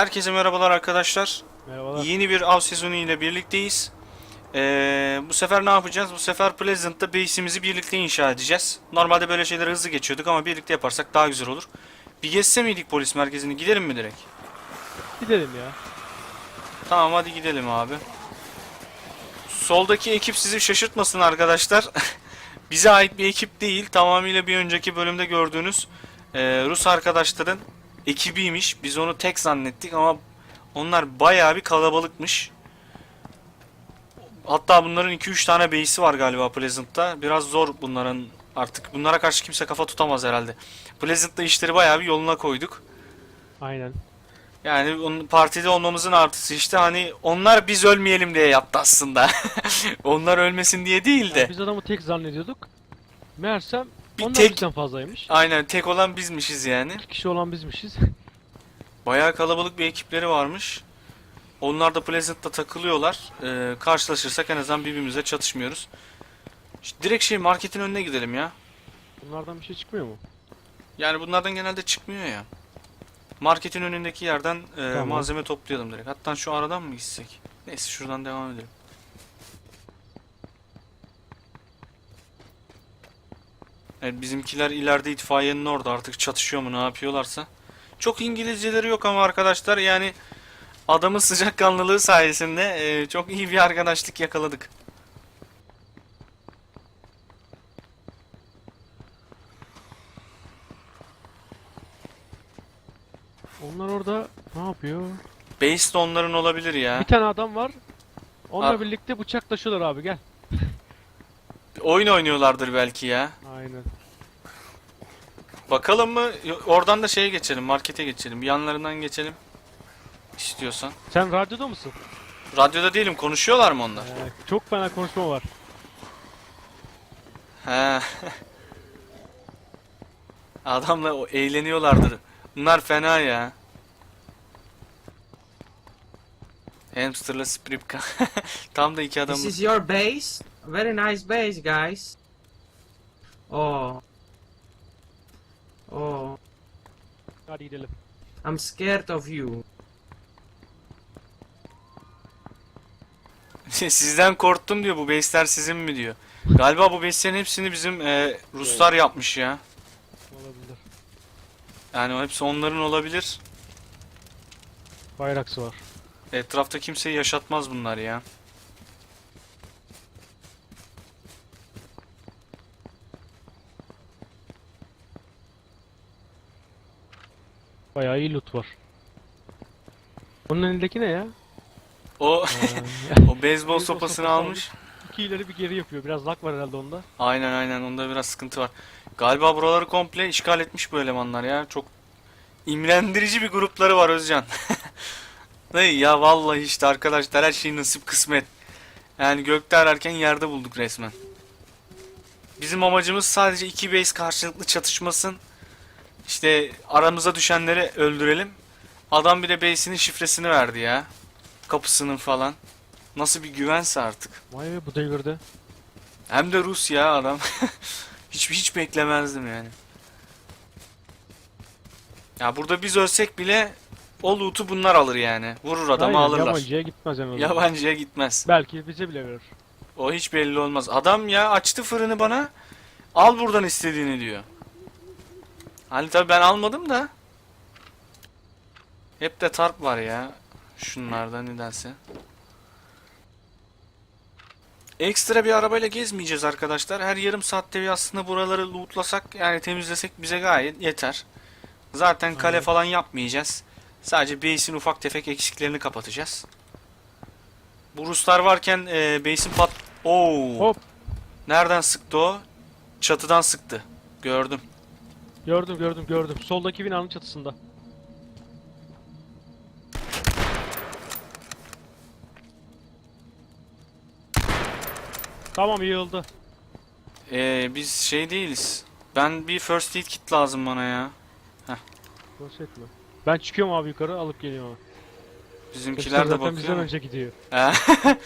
Herkese merhabalar arkadaşlar. Merhabalar. Yeni bir av sezonu ile birlikteyiz. Ee, bu sefer ne yapacağız? Bu sefer Pleasant'ta base'imizi birlikte inşa edeceğiz. Normalde böyle şeyleri hızlı geçiyorduk ama birlikte yaparsak daha güzel olur. Bir geçse miydik polis merkezini? Gidelim mi direkt? Gidelim ya. Tamam hadi gidelim abi. Soldaki ekip sizi şaşırtmasın arkadaşlar. Bize ait bir ekip değil. Tamamıyla bir önceki bölümde gördüğünüz e, Rus arkadaşların ekibiymiş. Biz onu tek zannettik ama onlar bayağı bir kalabalıkmış. Hatta bunların 2-3 tane base'i var galiba Pleasant'ta. Biraz zor bunların artık. Bunlara karşı kimse kafa tutamaz herhalde. Pleasant'ta işleri bayağı bir yoluna koyduk. Aynen. Yani onun partide olmamızın artısı işte hani onlar biz ölmeyelim diye yaptı aslında. onlar ölmesin diye değil de. Yani biz adamı tek zannediyorduk. Meğersem Bir onlar tek- bizden fazlaymış. Aynen tek olan bizmişiz yani. İki kişi olan bizmişiz. Bayağı kalabalık bir ekipleri varmış. Onlar da Pleasant'ta takılıyorlar. Ee, karşılaşırsak en azından birbirimize çatışmıyoruz. İşte direkt şey marketin önüne gidelim ya. Bunlardan bir şey çıkmıyor mu? Yani bunlardan genelde çıkmıyor ya. Marketin önündeki yerden e, Tamam. malzeme toplayalım direkt. Hatta şu aradan mı gitsek? Neyse şuradan devam edelim. Evet bizimkiler ileride itfaiyenin orada artık çatışıyor mu ne yapıyorlarsa. Çok İngilizceleri yok ama arkadaşlar yani adamın sıcakkanlılığı sayesinde e, çok iyi bir arkadaşlık yakaladık. Onlar orada ne yapıyor? Base de onların olabilir ya. Bir tane adam var. Onunla Abi- birlikte bıçaklaşıyorlar abi gel. Oyun oynuyorlardır belki ya. Aynen. Bakalım mı? Oradan da şeye geçelim, markete geçelim. Yanlarından geçelim. İstiyorsan. Sen radyoda mısın? Radyoda değilim, konuşuyorlar mı onlar? Ee, çok fena konuşma var. He. Adamla o eğleniyorlardır. Bunlar fena ya. Hamsterla Spripka. Tam da iki adam. This is your base? Very nice base, guys. Oh. Oh. Hadi gidelim. I'm scared of you. Sizden korktum diyor. Bu base'ler sizin mi diyor. Galiba bu base'lerin hepsini bizim e, Ruslar yapmış ya. Olabilir. Yani o hepsi onların olabilir. Bayraksı var. Etrafta kimseyi yaşatmaz bunlar ya. Bayağı iyi loot var. Bunun elindeki ne ya? O Ee, o beyzbol sopasını sopası almış. iki ileri bir geri yapıyor. Biraz lag var herhalde onda. Aynen aynen onda biraz sıkıntı var. Galiba buraları komple işgal etmiş bu elemanlar ya. Çok imrendirici bir grupları var Özcan. Dayı ya vallahi işte arkadaşlar her şey nasip kısmet. Yani gökte ararken yerde bulduk resmen. Bizim amacımız sadece iki base karşılıklı çatışmasın. İşte aramıza düşenleri öldürelim. Adam bir de base'inin şifresini verdi ya. Kapısının falan. Nasıl bir güvense artık. Vay be bu devirde. Hem de Rus ya adam. hiç hiç beklemezdim yani. Ya burada biz ölsek bile o loot'u bunlar alır yani. Vurur adamı Aynen, alırlar. Yabancıya gitmez en azından. Yabancıya gitmez. Belki bize bile verir. O hiç belli olmaz. Adam ya açtı fırını bana. Al buradan istediğini diyor. Hani tabi ben almadım da. Hep de tarp var ya. Şunlardan nedense. Ekstra bir arabayla gezmeyeceğiz arkadaşlar. Her yarım saatte bir aslında buraları lootlasak yani temizlesek bize gayet yeter. Zaten kale Aynen. falan yapmayacağız. Sadece base'in ufak tefek eksiklerini kapatacağız. Bu Ruslar varken e, base'in pat... Oo. Hop. Nereden sıktı o? Çatıdan sıktı. Gördüm. Gördüm gördüm gördüm. Soldaki binanın çatısında. Tamam yığıldı. Ee, biz şey değiliz. Ben bir first aid kit lazım bana ya. Boş etme. Ben çıkıyorum abi yukarı alıp geliyorum abi. Bizimkiler de zaten bizden bakıyor. önce gidiyor. He.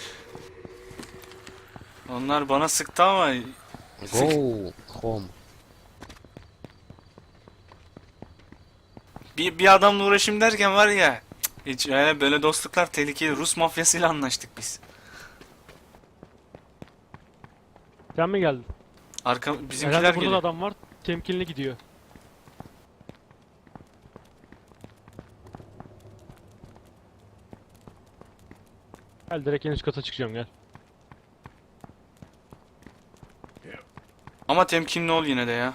Onlar bana sıktı ama Go home. Bir, bir adamla uğraşayım derken var ya Hiç öyle böyle dostluklar tehlikeli. Rus mafyasıyla anlaştık biz. Sen mi geldin? Arka bizimkiler Herhalde burada da geliyor. adam var. Temkinli gidiyor. Gel direkt en üst kata çıkacağım gel. Ama temkinli ol yine de ya.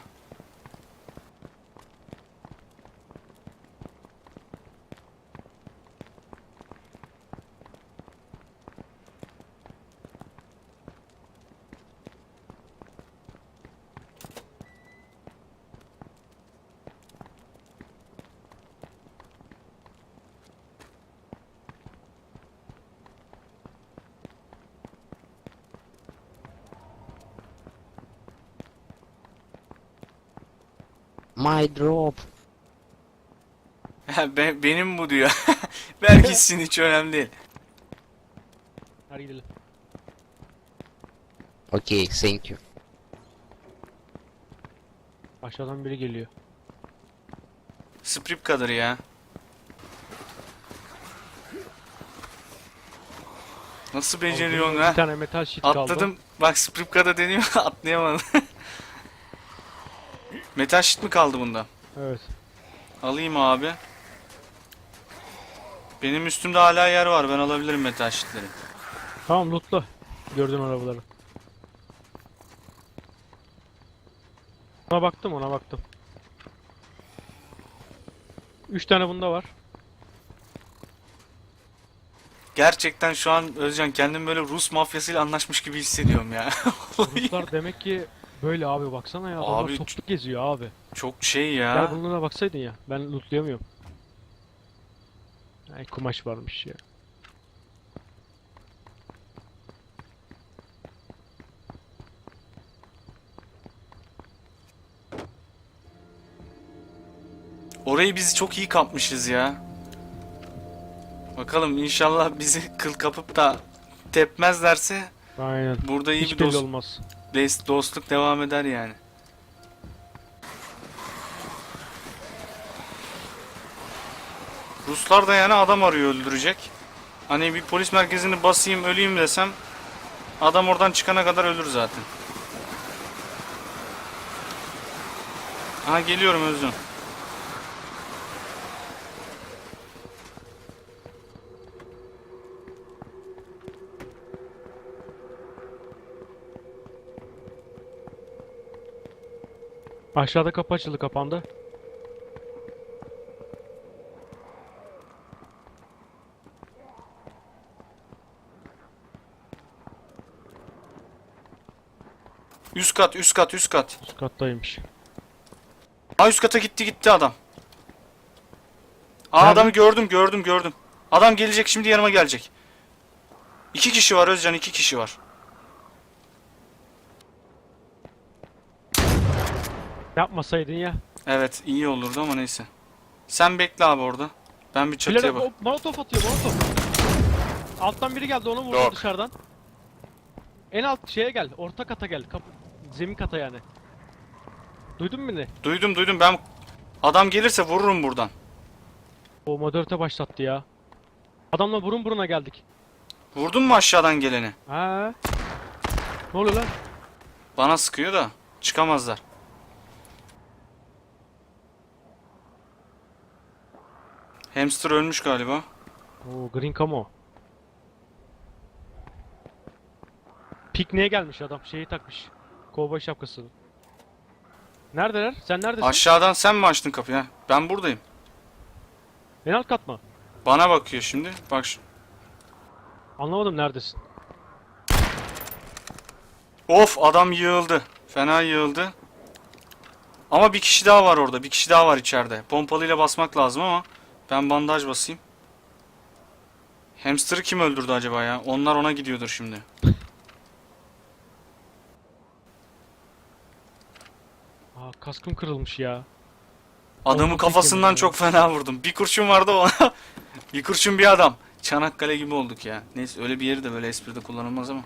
My drop. Be- benim bu diyor. Ver gitsin hiç önemli değil. Hadi gidelim. Okay, thank you. Aşağıdan biri geliyor. Sprip kadar ya. Nasıl beceriyorsun Bir ha? tane metal sheet kaldı. Atladım. Bak Spripka'da deniyor atlayamadım. Metal sheet mi kaldı bunda? Evet. Alayım abi. Benim üstümde hala yer var. Ben alabilirim metal sheetleri. Tamam lootla. Gördün arabaları. Ona baktım ona baktım. Üç tane bunda var. Gerçekten şu an Özcan kendim böyle Rus mafyasıyla anlaşmış gibi hissediyorum ya. Ruslar demek ki böyle abi baksana ya. Abi, toplu geziyor abi. Çok şey Gel ya. bunlara baksaydın ya. Ben lootlayamıyorum. Ay kumaş varmış ya. Orayı biz çok iyi kapmışız ya. Bakalım inşallah bizi kıl kapıp da tepmezlerse Aynen. burada iyi Hiç bir belli dost, olmaz. dost- dostluk devam eder yani. Ruslar da yani adam arıyor öldürecek. Hani bir polis merkezini basayım öleyim desem adam oradan çıkana kadar ölür zaten. Aha geliyorum Özcan. Aşağıda kapı açıldı kapandı. Üst kat üst kat üst kat. Üst kattaymış. Aa üst kata gitti gitti adam. Aa Nerede? adamı gördüm gördüm gördüm. Adam gelecek şimdi yanıma gelecek. İki kişi var Özcan iki kişi var. Yapmasaydın ya. Evet iyi olurdu ama neyse. Sen bekle abi orada. Ben bir çatıya bak. molotof atıyor molotof. Alttan biri geldi onu vurdu Yok. dışarıdan. En alt şeye gel. Orta kata gel. Kapı, zemin kata yani. Duydun mu beni? Duydum duydum ben adam gelirse vururum buradan. O moderate başlattı ya. Adamla burun buruna geldik. Vurdun mu aşağıdan geleni? Ha. Ne oluyor lan? Bana sıkıyor da çıkamazlar. Hamster ölmüş galiba. Oo green camo. Pikniğe gelmiş adam. Şeyi takmış. Kovboy şapkası. Neredeler? Sen neredesin? Aşağıdan sen mi açtın kapıyı? ha? Ben buradayım. en alt kat mı? Bana bakıyor şimdi. Bak şu. Anlamadım neredesin. Of adam yığıldı. Fena yığıldı. Ama bir kişi daha var orada. Bir kişi daha var içeride. Pompalıyla basmak lazım ama ben bandaj basayım. Hamster'ı kim öldürdü acaba ya? Onlar ona gidiyordur şimdi. Aa kaskım kırılmış ya. Adamı kafasından çok fena vurdum. Bir kurşun vardı ona. bir kurşun bir adam. Çanakkale gibi olduk ya. Neyse öyle bir yeri de böyle espride kullanılmaz ama.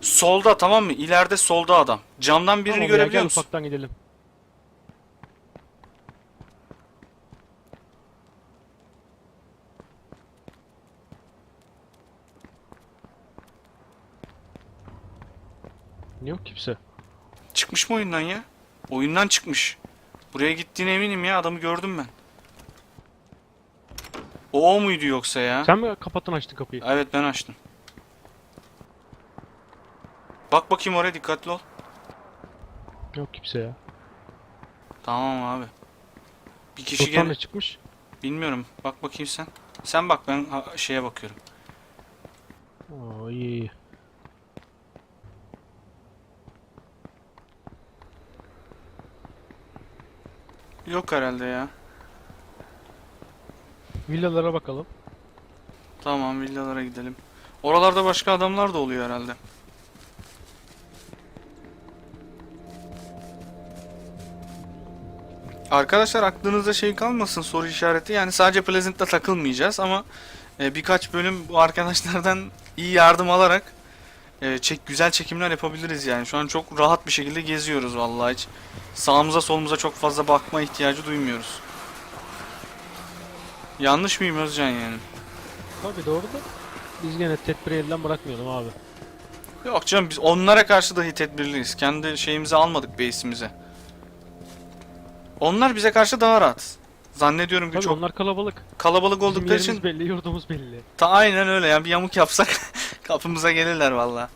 Solda tamam mı? İleride solda adam. Camdan birini Tamam ya, görebiliyor musun? ufaktan gidelim. Yok kimse. Çıkmış mı oyundan ya? Oyundan çıkmış. Buraya gittiğine eminim ya adamı gördüm ben. O, o muydu yoksa ya? Sen mi kapattın açtın kapıyı? Evet ben açtım. Bak bakayım oraya dikkatli ol. Yok kimse ya. Tamam abi. Bir kişi Bottan gel. ne çıkmış? Bilmiyorum. Bak bakayım sen. Sen bak ben şeye bakıyorum. Oo iyi Yok herhalde ya. Villalara bakalım. Tamam villalara gidelim. Oralarda başka adamlar da oluyor herhalde. Arkadaşlar aklınızda şey kalmasın soru işareti. Yani sadece Pleasant'ta takılmayacağız ama e, birkaç bölüm bu arkadaşlardan iyi yardım alarak e, çek güzel çekimler yapabiliriz yani. Şu an çok rahat bir şekilde geziyoruz vallahi hiç. Sağımıza solumuza çok fazla bakma ihtiyacı duymuyoruz. Yanlış mıyım Özcan yani? Tabii doğru da biz gene tedbiri elden bırakmayalım abi. Yok canım biz onlara karşı dahi tedbirliyiz. Kendi şeyimizi almadık base'imize. Onlar bize karşı daha rahat. Zannediyorum ki Tabii çok onlar kalabalık. kalabalık Bizim oldukları yerimiz için belli, yurdumuz belli. ta aynen öyle yani bir yamuk yapsak kapımıza gelirler valla.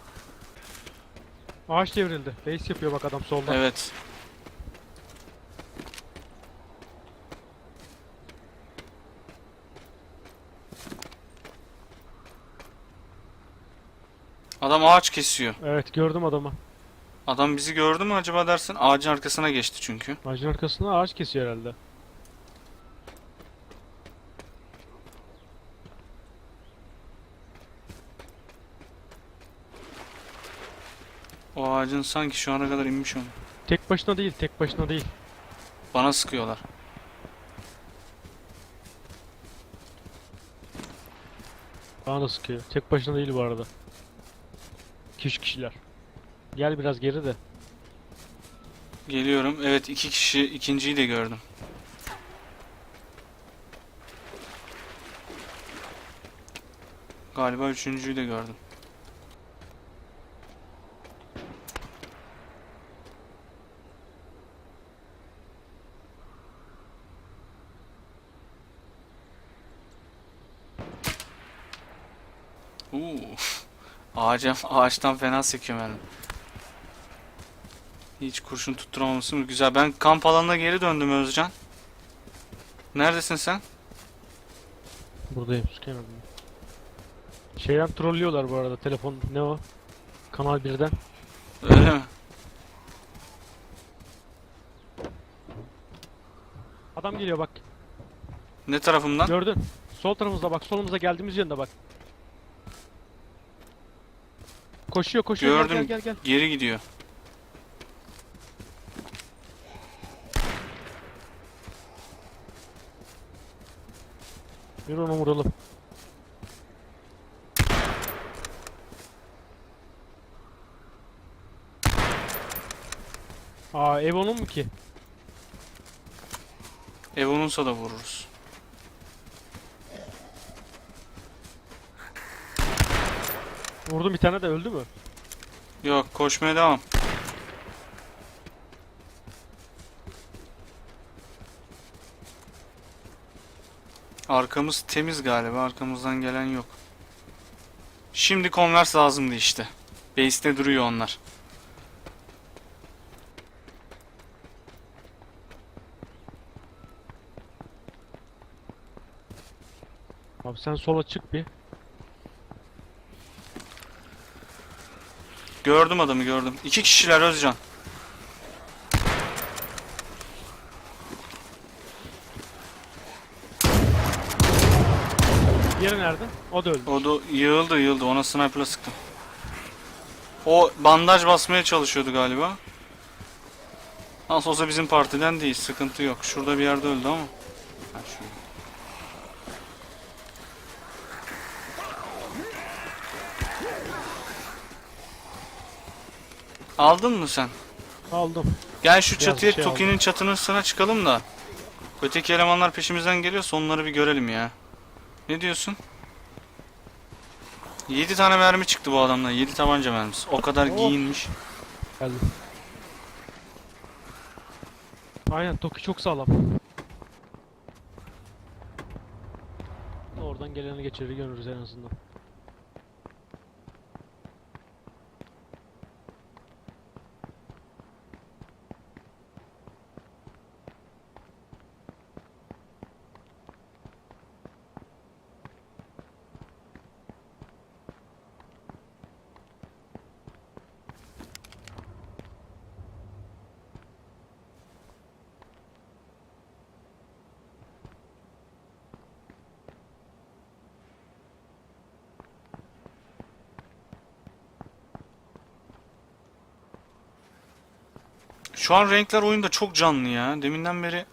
Ağaç devrildi. Base yapıyor bak adam solda. Evet. Adam ağaç kesiyor. Evet gördüm adamı. Adam bizi gördü mü acaba dersin? Ağacın arkasına geçti çünkü. Ağacın arkasında ağaç kesiyor herhalde. Ağacın sanki şu ana kadar inmiş onu. Tek başına değil, tek başına değil. Bana sıkıyorlar. Bana da sıkıyor. Tek başına değil bu arada. 2-3 kişiler. Gel biraz geri de. Geliyorum. Evet iki kişi ikinciyi de gördüm. Galiba üçüncüyü de gördüm. Ağaca, ağaçtan fena sekiyor mermi. Hiç kurşun tutturamamışsın mı? Güzel. Ben kamp alanına geri döndüm Özcan. Neredesin sen? Buradayım kenarında. Şeyden trollüyorlar bu arada telefon ne o? Kanal 1'den. Öyle mi? Adam geliyor bak. Ne tarafımdan? Gördün. Sol tarafımızda bak. Solumuza geldiğimiz yönde bak. Koşuyor koşuyor. Gel, Gördüm. Gel gel gel. Geri gidiyor. Yürü onu vuralım. Aa ev onun mu ki? Ev onunsa da vururuz. Vurdum bir tane de öldü mü? Yok koşmaya devam. Arkamız temiz galiba. Arkamızdan gelen yok. Şimdi konvers lazımdı işte. Base'te duruyor onlar. Abi sen sola çık bir. Gördüm adamı gördüm. İki kişiler Özcan. Diğeri nerede? O da öldü. O da yığıldı yığıldı. Ona sniper'la sıktım. O bandaj basmaya çalışıyordu galiba. Nasıl olsa bizim partiden değil. Sıkıntı yok. Şurada bir yerde öldü ama. Ha, şurada. Aldın mı sen? Aldım. Gel şu Biraz çatıya şey Toki'nin çatının üstüne çıkalım da. Öteki elemanlar peşimizden geliyor. Onları bir görelim ya. Ne diyorsun? 7 tane mermi çıktı bu adamdan. 7 tabanca mermisi. O kadar Oh. giyinmiş. Geldim. Aynen Toki çok sağlam. Oradan geleni geçeri görürüz en azından. Şu an renkler oyunda çok canlı ya. Deminden beri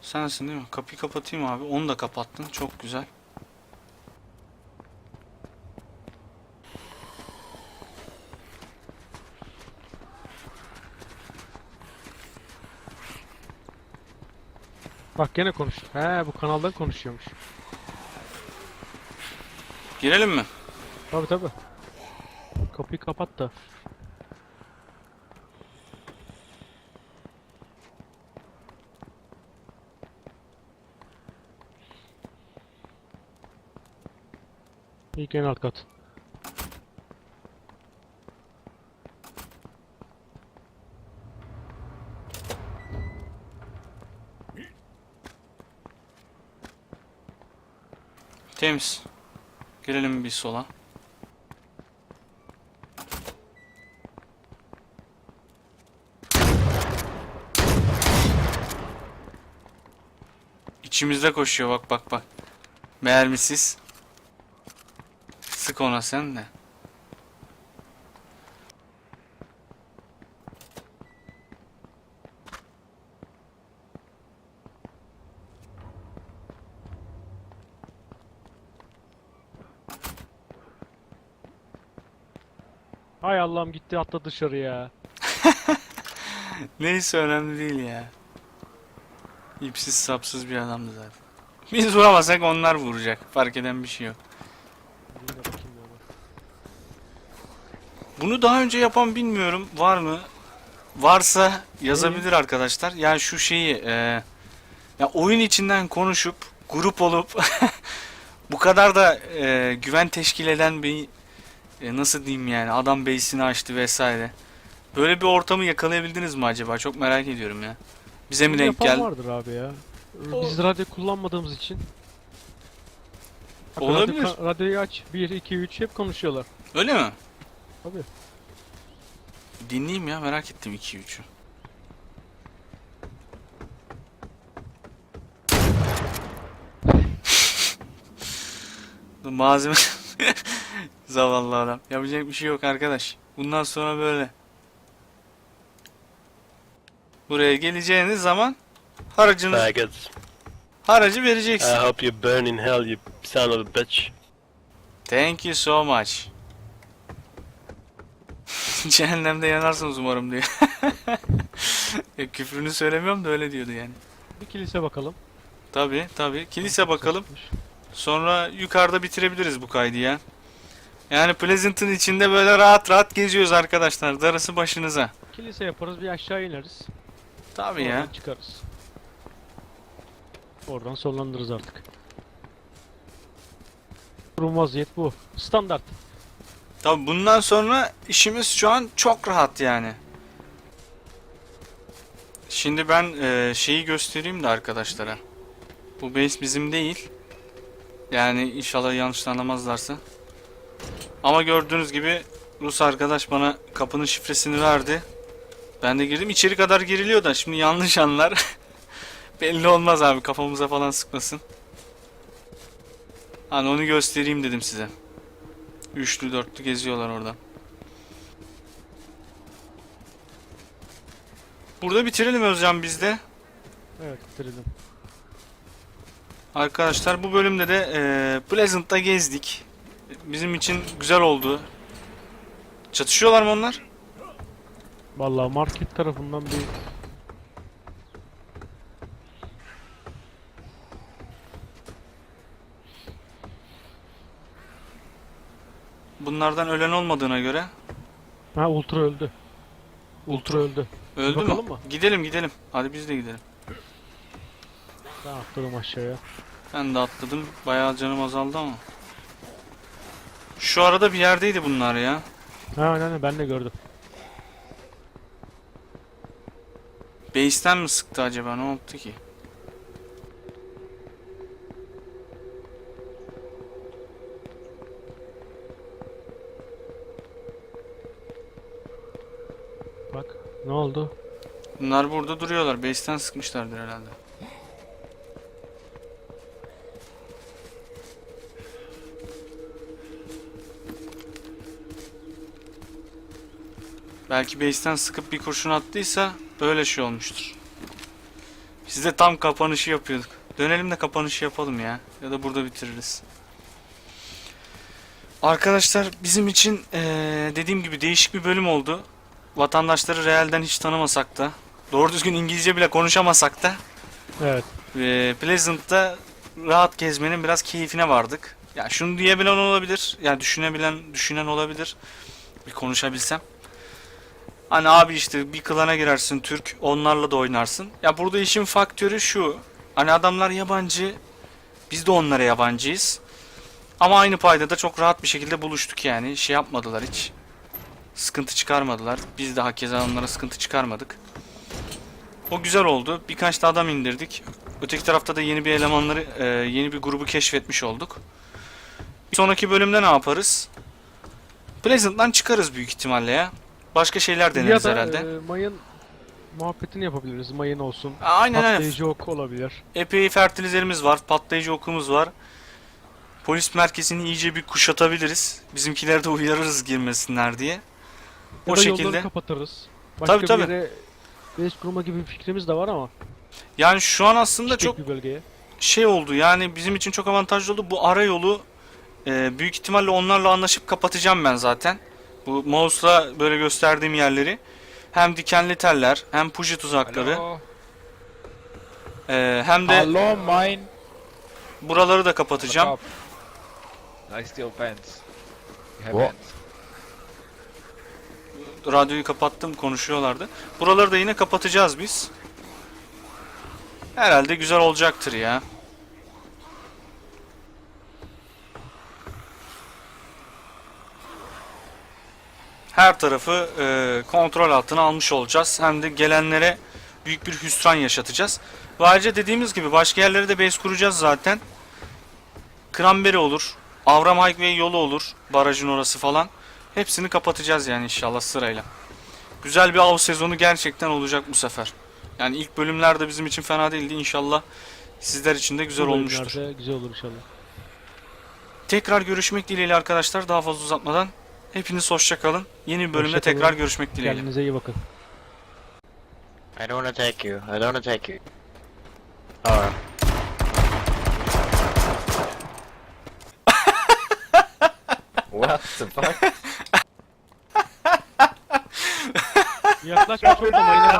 sensin değil mi? Kapıyı kapatayım abi. Onu da kapattın. Çok güzel. Bak gene konuş. He bu kanaldan konuşuyormuş. Girelim mi? Tabi tabi. Kapıyı kapat da. İlk en alt kat. Temiz. Girelim bir sola. İçimizde koşuyor bak bak bak. Mermisiz. Sık ona sen de. Hay Allah'ım gitti atla dışarıya. Neyse önemli değil ya. İpsiz sapsız bir adamdı zaten. Biz vuramasak onlar vuracak. Fark eden bir şey yok. Bir de bakayım ya bak. Bunu daha önce yapan bilmiyorum. Var mı? Varsa yazabilir arkadaşlar. Yani şu şeyi e, ya oyun içinden konuşup grup olup bu kadar da e, güven teşkil eden bir e, nasıl diyeyim yani adam base'ini açtı vesaire. Böyle bir ortamı yakalayabildiniz mi acaba? Çok merak ediyorum ya. Bize mi Bunu denk yapan geldi? vardır abi ya. O- Biz radyo kullanmadığımız için. Bak, Olabilir. Radyo, radyoyu aç. 1, 2, 3 hep konuşuyorlar. Öyle mi? Tabii. Dinleyeyim ya merak ettim 2-3'ü. Malzeme Zavallı adam. Yapacak bir şey yok arkadaş. Bundan sonra böyle. Buraya geleceğiniz zaman haracınız Faggots. haracı I vereceksin. hope you burn in hell, you son of a bitch. Thank you so much. Cehennemde yanarsınız umarım diyor. ya, küfrünü söylemiyorum da öyle diyordu yani. Bir kilise bakalım. Tabi tabi. Kilise bakalım. Sonra yukarıda bitirebiliriz bu kaydı ya. Yani Pleasant'ın içinde böyle rahat rahat geziyoruz arkadaşlar. Darısı başınıza. Kilise yaparız bir aşağı ineriz. Tabi ya. Çıkarız. Oradan sonlandırırız artık. Durum vaziyet bu. Standart. Tabi bundan sonra işimiz şu an çok rahat yani. Şimdi ben e, şeyi göstereyim de arkadaşlara. Bu base bizim değil. Yani inşallah yanlış anlamazlarsa. Ama gördüğünüz gibi Rus arkadaş bana kapının şifresini verdi. Ben de girdim. İçeri kadar giriliyor da şimdi yanlış anlar. Belli olmaz abi kafamıza falan sıkmasın. Hani onu göstereyim dedim size. Üçlü dörtlü geziyorlar orada. Burada bitirelim Özcan biz de. Evet bitirelim. Arkadaşlar bu bölümde de eee Pleasant'ta gezdik. Bizim için güzel oldu. Çatışıyorlar mı onlar? Vallahi market tarafından bir Bunlardan ölen olmadığına göre. Ha ultra öldü. Ultra öldü. Öldü mü? Bakalım mı? Gidelim gidelim. Hadi biz de gidelim. Ben atladım aşağıya. Ben de atladım. Bayağı canım azaldı ama. Şu arada bir yerdeydi bunlar ya. Ha aynen, ben de gördüm. Base'ten mi sıktı acaba? Ne oldu ki? Oldu? Bunlar burada duruyorlar. Base'ten sıkmışlardır herhalde. Belki base'ten sıkıp bir kurşun attıysa öyle şey olmuştur. Biz de tam kapanışı yapıyorduk. Dönelim de kapanışı yapalım ya. Ya da burada bitiririz. Arkadaşlar bizim için eee, dediğim gibi değişik bir bölüm oldu. Vatandaşları realden hiç tanımasak da doğru düzgün İngilizce bile konuşamasak da Evet. e, Pleasant'ta rahat gezmenin biraz keyfine vardık. Ya şunu diyebilen olabilir. Yani düşünebilen, düşünen olabilir. Bir konuşabilsem. Hani abi işte bir klana girersin Türk, onlarla da oynarsın. Ya burada işin faktörü şu. Hani adamlar yabancı, biz de onlara yabancıyız. Ama aynı payda da çok rahat bir şekilde buluştuk yani. Şey yapmadılar hiç. Sıkıntı çıkarmadılar. Biz de hakeza onlara sıkıntı çıkarmadık. O güzel oldu. Birkaç da adam indirdik. Öteki tarafta da yeni bir elemanları, e, yeni bir grubu keşfetmiş olduk. Bir sonraki bölümde ne yaparız? Pleasant'dan çıkarız büyük ihtimalle ya. Başka şeyler deneriz ya da herhalde. e, mayın muhabbetini yapabiliriz. Mayın olsun. Aynen aynen. Patlayıcı ok olabilir. Epey fertilizerimiz var, patlayıcı okumuz var. Polis merkezini iyice bir kuşatabiliriz. Bizimkileri de uyarırız girmesinler diye. Ya O da şekilde. yolları kapatırız. Başka Tabii, tabii. bir yere base kurma gibi bir fikrimiz de var ama. Yani şu an aslında küçük çok bir bölgeye. şey oldu yani bizim için çok avantajlı oldu. Bu ara yolu e, büyük ihtimalle onlarla anlaşıp kapatacağım ben zaten. Bu mouse'la böyle gösterdiğim yerleri. Hem dikenli teller hem puji tuzakları e, hem de Hello, mine. buraları da kapatacağım. What's up? I steal pants. You have What? pants. Radyoyu kapattım konuşuyorlardı. Buraları da yine kapatacağız biz. Herhalde güzel olacaktır ya. Her tarafı e, kontrol altına almış olacağız. Hem de gelenlere büyük bir hüsran yaşatacağız. Ve ayrıca dediğimiz gibi başka yerlere de base kuracağız zaten. Cranberry olur. Avram Highway yolu olur. Barajın orası falan. Hepsini kapatacağız yani inşallah sırayla. Güzel bir av sezonu gerçekten olacak bu sefer. Yani ilk bölümlerde bizim için fena değildi. İnşallah sizler için de güzel Bu olmuştur. bölümlerde Güzel olur inşallah. Tekrar görüşmek dileğiyle arkadaşlar. Daha fazla uzatmadan hepiniz hoşça kalın. Yeni bir bölümde Hoşça kalın. tekrar görüşmek dileğiyle. Kendinize iyi bakın. I don't wanna take you. I don't wanna take you. Alright. What the fuck? Yaklaşma çok da mayına